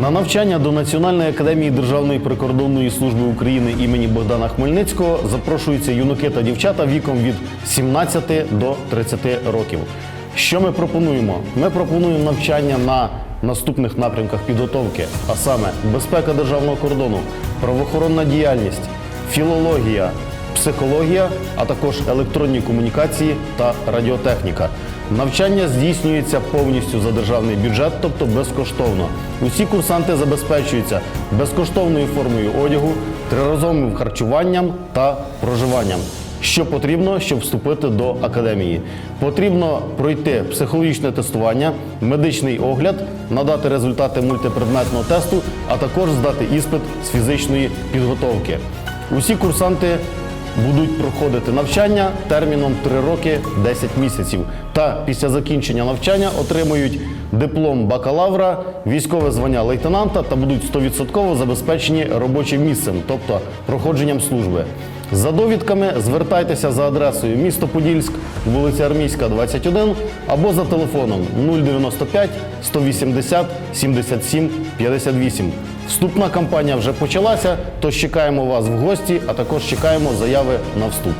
На навчання до Національної академії Державної прикордонної служби України імені Богдана Хмельницького запрошуються юнаки та дівчата віком від 17 до 30 років. Що ми пропонуємо? Ми пропонуємо навчання на наступних напрямках підготовки, а саме безпека державного кордону, правоохоронна діяльність, філологія, психологія, а також електронні комунікації та радіотехніка. Навчання здійснюється повністю за державний бюджет, тобто безкоштовно. Усі курсанти забезпечуються безкоштовною формою одягу, триразовим харчуванням та проживанням. Що потрібно, щоб вступити до академії? Потрібно пройти психологічне тестування, медичний огляд, надати результати мультипредметного тесту, а також здати іспит з фізичної підготовки. Усі курсанти будуть проходити навчання терміном 3 роки 10 місяців. Та після закінчення навчання отримують диплом бакалавра, військове звання лейтенанта та будуть 100% забезпечені робочим місцем, тобто проходженням служби. За довідками звертайтеся за адресою місто Подільськ, вулиця Армійська, 21 або за телефоном 095 180 77 58. Вступна кампанія вже почалася, тож чекаємо вас в гості, а також чекаємо заяви на вступ.